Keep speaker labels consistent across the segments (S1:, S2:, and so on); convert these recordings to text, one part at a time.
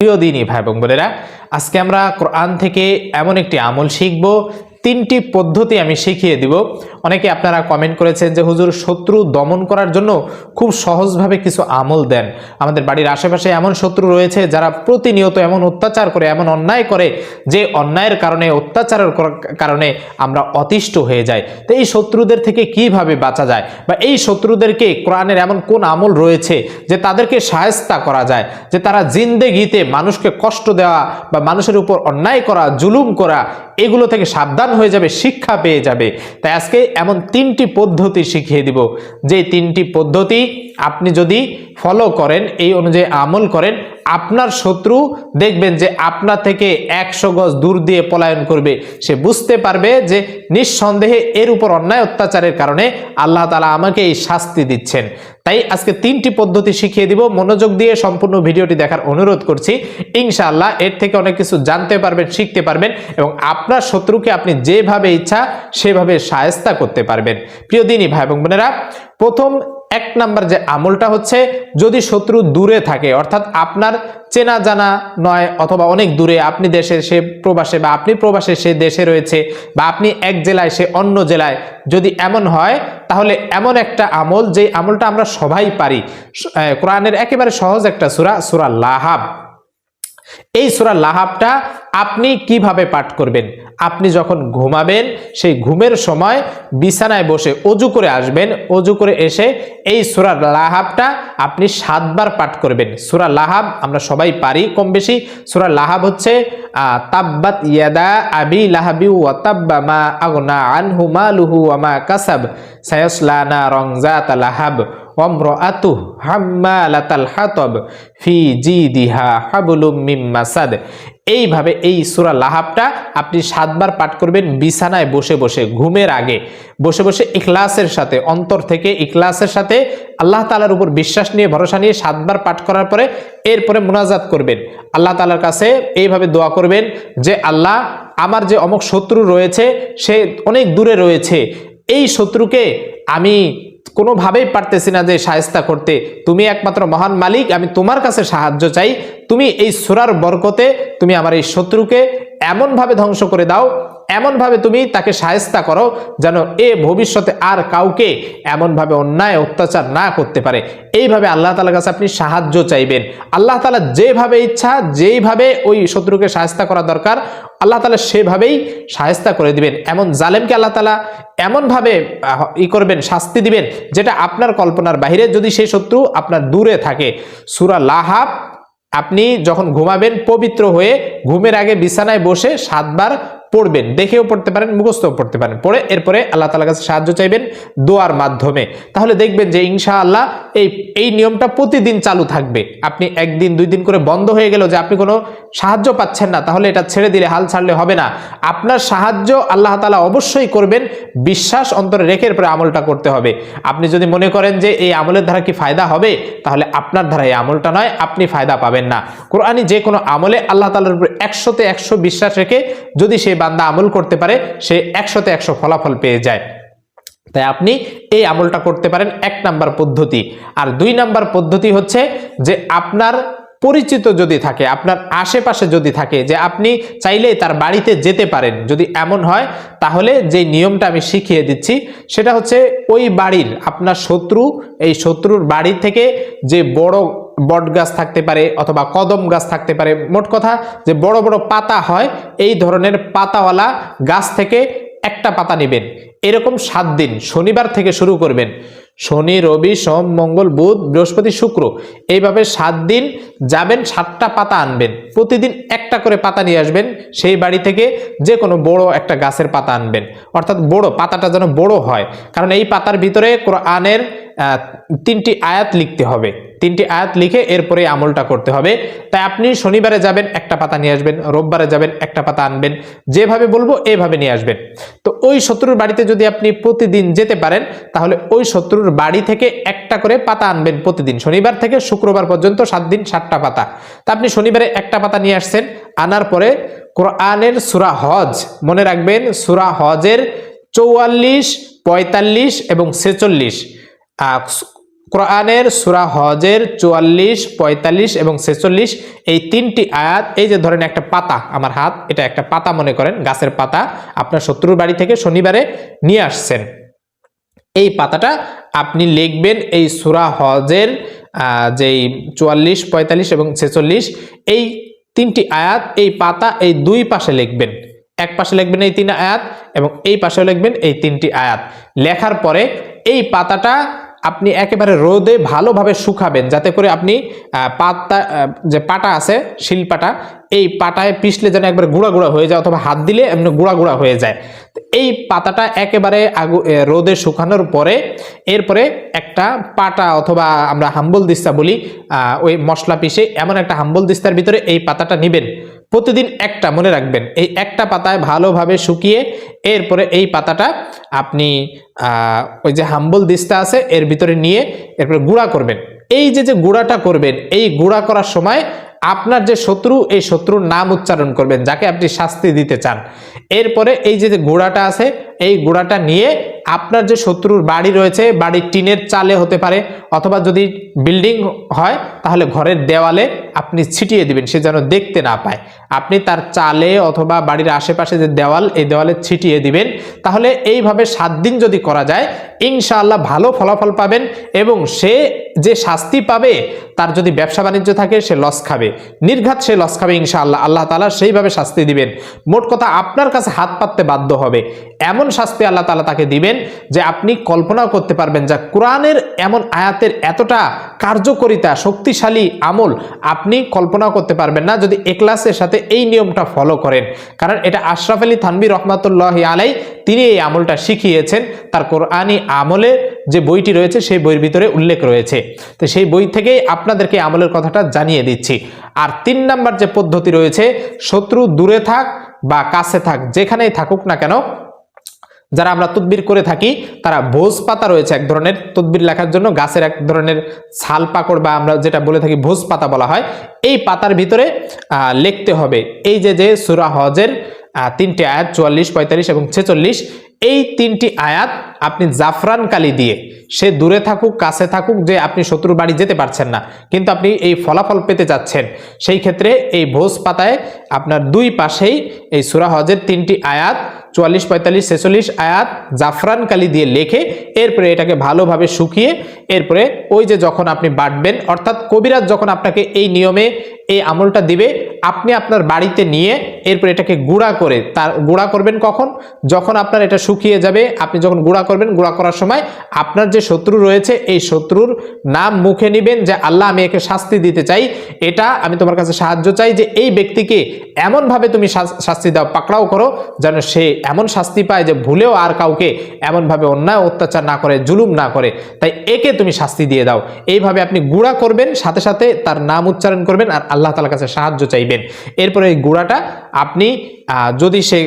S1: প্রিয় দিনই ভাই বোনেরা আজকে আমরা কোরআন থেকে এমন একটি আমল শিখব তিনটি পদ্ধতি আমি শিখিয়ে দিব। অনেকে আপনারা কমেন্ট করেছেন যে, হুজুর, শত্রু দমন করার জন্য খুব সহজভাবে কিছু আমল দেন। আমাদের বাড়ির আশেপাশে এমন শত্রু রয়েছে যারা প্রতিনিয়ত এমন অত্যাচার করে, এমন অন্যায় করে, যে অন্যায়ের কারণে, অত্যাচারের কারণে আমরা অতিষ্ঠ হয়ে যাই। তো এই শত্রুদের থেকে কীভাবে বাঁচা যায়? বা এই শত্রুদেরকে কোরআনের এমন কোন আমল রয়েছে যে তাদেরকে সায়স্তা করা যায়? যে তারা জিন্দেগিতে মানুষকে কষ্ট দেওয়া বা মানুষের উপর অন্যায় করা, জুলুম করা এগুলো থেকে সাবধান হয়ে যাবে, শিক্ষা পেয়ে যাবে। তাই আজকে এমন তিনটি পদ্ধতি শিখিয়ে দিব। যে তিনটি পদ্ধতি আপনি যদি ফলো করেন, এই অনুযায়ী আমল করেন আপনার শত্রু দেখবেন যে আপনার থেকে একশো গজ দূর দিয়ে পলায়ন করবে। সে বুঝতে পারবে যে নিঃসন্দেহে এর উপর অন্যায় অত্যাচারের কারণে আল্লাহ তালা আমাকে এই শাস্তি দিচ্ছেন। তাই আজকে তিনটি পদ্ধতি শিখিয়ে দিব। মনোযোগ দিয়ে সম্পূর্ণ ভিডিওটি দেখার অনুরোধ করছি। ইনশাআল্লাহ এর থেকে অনেক কিছু জানতে পারবেন, শিখতে পারবেন এবং আপনার শত্রুকে আপনি যেভাবে ইচ্ছা সেভাবে সায়স্তা করতে পারবেন। প্রিয় দিনই ভাই এবং বোনেরা, প্রথম এক নাম্বার যে আমলটা হচ্ছে, যদি শত্রু দূরে থাকে, অর্থাৎ আপনার চেনা জানা নয় অথবা অনেক দূরে, আপনি দেশে সে প্রবাসে বা আপনি প্রবাসে সে দেশে রয়েছে বা আপনি এক জেলায় সে অন্য জেলায়, যদি এমন হয়, তাহলে এমন একটা আমল যে আমলটা আমরা সবাই পারি। কোরআনের একেবারে সহজ একটা সুরা সুরা লাহাব। এই সুরা লাহাবটা আপনি কীভাবে পাঠ করবেন? আপনি যখন ঘুমাবেন সেই ঘুমের সময় বিছানায় বসে অজু করে আসবেন। অজু করে এসে এই সুরা লাহাবটা আপনি সাতবার পাঠ করবেন। সুরা লাহাব আমরা সবাই পারি কম বেশি সুরা লাহাব হচ্ছে তাব্বাত ইয়াদা আবি লাহাবি ওয়া তাব্বা মা আগনা আনহু মালুহু ওয়া মা কাসাব। সায়াসলা নারং যাতা লাহাব। ওয়ামরাআতুহ হাম্মালাতাল হাতাব। ফি জিদিহা হাবলুম মিম মাসাদ। এইভাবে এই সূরা লাহাবটা আপনি সাতবার পাঠ করবেন, বিছানায় বসে বসে, ঘুমের আগে। বসে বসে ইখলাসের সাথে, অন্তর থেকে ইখলাসের সাথে আল্লাহ তালার উপর বিশ্বাস নিয়ে, ভরসা নিয়ে সাতবার পাঠ করার পরে এরপরে মোনাজাত করবেন। আল্লাহ তালার কাছে এইভাবে দোয়া করবেন যে, আল্লাহ, আমার যে অমুক শত্রু রয়েছে, সে অনেক দূরে রয়েছে। এই শত্রুকে আমি কোনোভাবেই পারতেছি না যে সাহেস্তা করতে। তুমি একমাত্র মহান মালিক, আমি তোমার কাছে সাহায্য চাই। তুমি এই সুরার বরকতে তুমি আমার এই শত্রুকে এমনভাবে ধ্বংস করে দাও এমনভাবে তুমি তাকে সায়স্তা করো যেন এ ভবিষ্যতে আর কাউকে এমনভাবে অন্যায়, অত্যাচার না করতে পারে। এইভাবে আল্লাহ তালার কাছে আপনি সাহায্য চাইবেন। আল্লাহ তালা যেভাবে ইচ্ছা, যেইভাবে ওই শত্রুকে সায়স্তা করা দরকার, আল্লাহ তালা সেভাবেই সায়স্তা করে দিবেন। এমন জালেমকে আল্লাহ তালা এমনভাবে ই করবেন, শাস্তি দিবেন, যেটা আপনার কল্পনার বাইরে যদি সেই শত্রু আপনার দূরে থাকে। সুরা লাহাব, আপনি যখন ঘুমাবেন, পবিত্র হয়ে ঘুমের আগে বিছানায় বসে সাতবার পড়বেন, দেখেও পড়তে পারেন, মুখস্থও পড়তে পারেন। পড়ে এরপরে আল্লাহ তালার কাছে সাহায্য চাইবেন দোয়ার মাধ্যমে। তাহলে দেখবেন যে ইনশাআল্লাহ এই এই নিয়মটা প্রতিদিন চালু থাকবে। আপনি একদিন, দুই দিন করে বন্ধ হয়ে গেল যে আপনি কোনো সাহায্য পাচ্ছেন না, তাহলে এটা ছেড়ে দিলে হাল ছাড়লে হবে না। আপনার সাহায্য আল্লাহ তালা অবশ্যই করবেন, বিশ্বাস অন্তরে রেখে এরপরে আমলটা করতে হবে। আপনি যদি মনে করেন যে এই আমলের দ্বারা কি ফায়দা হবে, তাহলে আপনার দ্বারা এই আমলটা নয়, আপনি ফায়দা পাবেন না। কোরআনই যে কোনো আমলে আল্লাহ তালার উপর একশোতে একশো বিশ্বাস রেখে যদি সে বান্দা আমল করতে পারে, সে একশোতে একশো ফলাফল পেয়ে যায়। তাই আপনি এই আমলটা করতে পারেন এক নাম্বার পদ্ধতি। আর দুই নাম্বার পদ্ধতি হচ্ছে যে আপনার পরিচিত যদি থাকে, আপনার আশেপাশে যদি থাকে, যে আপনি চাইলেই তার বাড়িতে যেতে পারেন, যদি এমন হয়, তাহলে যে নিয়মটা আমি শিখিয়ে দিচ্ছি, সেটা হচ্ছে ওই বাড়ির, আপনার শত্রু, এই শত্রুর বাড়ি থেকে যে বড় বট গাছ থাকতে পারে অথবা কদম গাছ থাকতে পারে। মোট কথা যে বড় বড় পাতা হয় এই ধরনের পাতাওয়ালা গাছ থেকে একটা পাতা নেবেন। এরকম সাত দিন শনিবার থেকে শুরু করবেন। শনি রবি সোম মঙ্গল বুধ বৃহস্পতি শুক্র এইভাবে সাত দিন যাবেন সাতটা পাতা আনবেন। প্রতিদিন একটা করে পাতা নিয়ে আসবেন সেই বাড়ি থেকে যে কোনো বড় একটা গাছের পাতা আনবেন। অর্থাৎ বড় পাতাটা যেন বড় হয়। কারণ এই পাতার ভিতরে কোরআনের আহ, তিনটি আয়াত লিখতে হবে। তিনটি আয়াত লিখে এরপরে আমলটা করতে হবে। তাই আপনি শনিবারে যাবেন, একটা পাতা নিয়ে আসবেন, রোববারে যাবেন, একটা পাতা আনবেন, যেভাবে বলব এভাবে নিয়ে আসবেন। তো ওই শত্রুর বাড়িতে যদি আপনি প্রতিদিন যেতে পারেন, তাহলে ওই শত্রুর বাড়ি থেকে একটা করে পাতা আনবেন প্রতিদিন। শনিবার থেকে শুক্রবার পর্যন্ত সাত দিন, সাতটা পাতা। তা আপনি শনিবারে একটা পাতা নিয়ে আসছেন, আনার পরে কোরআনের সুরা হজ, মনে রাখবেন, সুরা হজের চৌয়াল্লিশ, পঁয়তাল্লিশ এবং ছেচল্লিশ। কোরআনের সুরা হজের চুয়াল্লিশ, পঁয়তাল্লিশ এবং ছেচল্লিশ, এই তিনটি আয়াত, এই যে ধরেন একটা পাতা আমার হাত, এটা একটা পাতা মনে করেন, গাছের পাতা, আপনার শত্রুর বাড়ি থেকে শনিবারে নিয়ে আসছেন। এই পাতাটা আপনি লিখবেন এই সুরা হজের যেই চুয়াল্লিশ, পঁয়তাল্লিশ এবং ছেচল্লিশ, এই তিনটি আয়াত, এই পাতা এই দুই পাশে লিখবেন। এক পাশে লিখবেন এই তিন আয়াত এবং এই পাশেও লিখবেন এই তিনটি আয়াত। লেখার পরে এই পাতাটা আপনি একেবারে রোদে ভালোভাবে শুকাবেন, যাতে করে আপনি পাতা যে পাটা আছে, শিলপাটা, এই পাটায় পিষলে যেন একবার গুঁড়া গুঁড়া হয়ে যায় অথবা হাত দিলে এমনি গুঁড়া গুঁড়া হয়ে যায়। এই পাতাটা একেবারে আগু রোদে শুকানোর পরে, এরপরে একটা পাটা অথবা আমরা হাম্বল দিস্তা বলি ওই মশলা পিষে এমন একটা হাম্বল দিস্তার ভিতরে এই পাতাটা নেবেন। প্রতিদিন একটা, মনে রাখবেন, এই একটা পাতায় ভালোভাবে শুকিয়ে এরপরে এই পাতাটা আপনি ওই যে হাম্বল দিস্তা আছে, এর ভিতরে নিয়ে এরপরে গুঁড়া করবেন। এই যে যে গুঁড়াটা করবেন, এই গুঁড়া করার সময় আপনার যে শত্রু, এই শত্রুর নাম উচ্চারণ করবেন, যাকে আপনি শাস্তি দিতে চান। এরপরে এই যে যে গুঁড়াটা আছে, এই গুঁড়াটা নিয়ে আপনার যে শত্রুর বাড়ি রয়েছে, বাড়ির টিনের চালে হতে পারে, অথবা যদি বিল্ডিং হয়, তাহলে ঘরের দেওয়ালে আপনি ছিটিয়ে দিবেন, সে যেন দেখতে না পায়। আপনি তার চালে অথবা বাড়ির আশেপাশে যে দেওয়াল, এই দেওয়ালে ছিটিয়ে দিবেন। তাহলে এইভাবে সাত দিন যদি করা যায়, ইনশাআল্লাহ ভালো ফলাফল পাবেন এবং সে যে শাস্তি পাবে, তার যদি ব্যবসা বাণিজ্য থাকে, সে লস খাবে। নির্ঘাত সে লস খাবে ইনশাআল্লাহ। আল্লাহ তালা সেইভাবে শাস্তি দিবেন। মোট কথা, আপনার কাছে হাত পাততে বাধ্য হবে। এমন শাস্তি আল্লাহ তালা তাকে দিবেন যে আপনি কল্পনাও করতে পারবেন যা কোরআনের এমন আয়াতের এতটা কার্যকরিতা, শক্তিশালী আমল আপনি কল্পনাও করতে পারবেন না যদি এক্লাসের সাথে এই নিয়মটা ফলো করেন। কারণ এটা আশরাফ আলী থানবি রহমাতুল্লাহ আলাই তিনি এই আমলটা শিখিয়েছেন। তার কোরআনি আমলে যে বইটি রয়েছে সেই বইয়ের ভিতরে উল্লেখ রয়েছে। তো সেই বই থেকেই আপনাদেরকে আমলের কথাটা জানিয়ে দিচ্ছি। আর তিন নাম্বার যে পদ্ধতি রয়েছে, শত্রু দূরে থাক বা কাছে থাক, যেখানেই থাকুক না কেন যারা আমরা তদবির করে থাকি, তারা ভোজ পাতা রয়েছে এক ধরনের। তদবির লেখার জন্য গাছের এক ধরনের ছাল পাকড় বা আমরা যেটা বলে থাকি ভোজ পাতা বলা হয়। এই পাতার ভিতরে লিখতে হবে এই যে যে সুরা হজের তিনটি আয়াত, চুয়াল্লিশ, পঁয়তাল্লিশ এবং ছেচল্লিশ, এই তিনটি আয়াত আপনি জাফরান কালি দিয়ে, সে দূরে থাকুক, কাছে থাকুক, যে আপনি শত্রুর বাড়ি যেতে পারছেন না, কিন্তু আপনি এই ফলাফল পেতে যাচ্ছেন সেই ক্ষেত্রে এই ভোজ পাতায় আপনার দুই পাশেই এই সুরা হজের তিনটি আয়াত চুয়াল্লিশ, পঁয়তাল্লিশ, ছেচল্লিশ আয়াত জাফরান কালি দিয়ে লেখে, এরপরে এটাকে ভালোভাবে শুকিয়ে, এরপরে ওই যে যখন আপনি বাটবেন, অর্থাৎ কবিরাজ যখন আপনাকে এই নিয়মে, এই আমলটা দিবে, আপনি আপনার বাড়িতে নিয়ে এরপর এটাকে গুঁড়া করে তার, গুঁড়া করবেন কখন? যখন আপনার এটা শুকিয়ে যাবে, আপনি যখন গুঁড়া করবেন, গুঁড়া করার সময় আপনার যে শত্রু রয়েছে, এই শত্রুর নাম মুখে নিবেন যে, আল্লাহ, আমি একে শাস্তি দিতে চাই। এটা আমি তোমার কাছে সাহায্য চাই যে, এই ব্যক্তিকে এমনভাবে তুমি শাস- শাস্তি দাও, পাকড়াও করো, যেন সে এমন শাস্তি পায় যে, ভুলেও আর কাউকে এমনভাবে অন্যায়, অত্যাচার না করে, জুলুম না করে। তাই একে তুমি শাস্তি দিয়ে দাও। এইভাবে আপনি গুঁড়া করবেন, সাথে সাথে তার নাম উচ্চারণ করবেন আর আল্লাহ তালার কাছে সাহায্য চাইবেন। এরপরে এই গুঁড়াটা আপনি যদি সে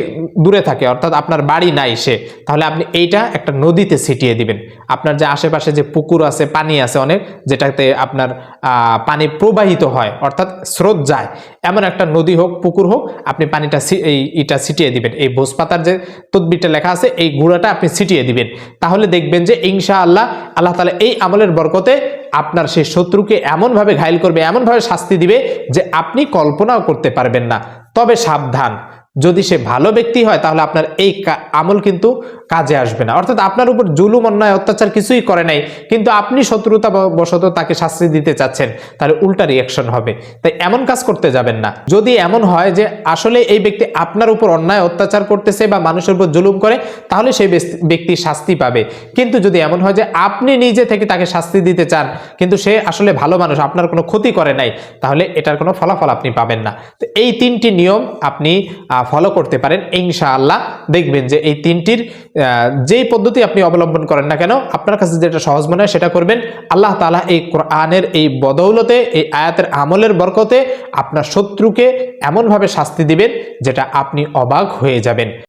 S1: দূরে থাকে, অর্থাৎ আপনার বাড়ি নাই সে, তাহলে আপনি এইটা একটা নদীতে ছিটিয়ে দিবেন। আপনার যে আশেপাশে যে পুকুর আছে, পানি আছে অনেক, যেটাতে আপনার পানি প্রবাহিত হয়, অর্থাৎ স্রোত যায়। এমন একটা নদী হোক, পুকুর হোক, আপনি পানিটা এই ইটা ছিটিয়ে দিবেন। এই ভোজপাতার যে তদবিরটা লেখা আছে, এই গুঁড়াটা আপনি ছিটিয়ে দিবেন। তাহলে দেখবেন যে ইনশা আল্লাহ আল্লাহ তালা এই আমলের বরকতে আপনার সেই শত্রুকে এমনভাবে ঘায়ল করবে, এমনভাবে শাস্তি দিবে যে আপনি কল্পনাও করতে পারবেন না। তবে সাবধান। যদি সে ভালো ব্যক্তি হয়, তাহলে আপনার এই আমল কিন্তু কাজে আসবে না। অর্থাৎ আপনার উপর জুলুম, অন্যায়, অত্যাচার কিছুই করে নাই, কিন্তু আপনি শত্রুতা বশত তাকে শাস্তি দিতে চাচ্ছেন, তাহলে উল্টা রিয়াকশন হবে। তাই এমন কাজ করতে যাবেন না। যদি এমন হয় যে আসলে এই ব্যক্তি আপনার উপর অন্যায়, অত্যাচার করতেছে বা মানুষের উপর জুলুম করে, তাহলে সেই ব্যক্তি শাস্তি পাবে। কিন্তু যদি এমন হয় যে আপনি নিজে থেকে তাকে শাস্তি দিতে চান, কিন্তু সে আসলে ভালো মানুষ, আপনার কোনো ক্ষতি করে নাই, তাহলে এটার কোনো ফলাফল আপনি পাবেন না। তো এই তিনটি নিয়ম আপনি ফলো করতে পারেন, ইনশাআল্লাহ। দেখবেন যে এই তিনটির যেই পদ্ধতি আপনি অবলম্বন করেন না কেন, আপনার কাছে যেটা সহজ মনে হয় সেটা করবেন। আল্লাহ তালা এই কোরআনের এই বদৌলতে, এই আয়াতের আমলের বরকতে আপনার শত্রুকে এমনভাবে শাস্তি দিবেন যেটা আপনি অবাক হয়ে যাবেন।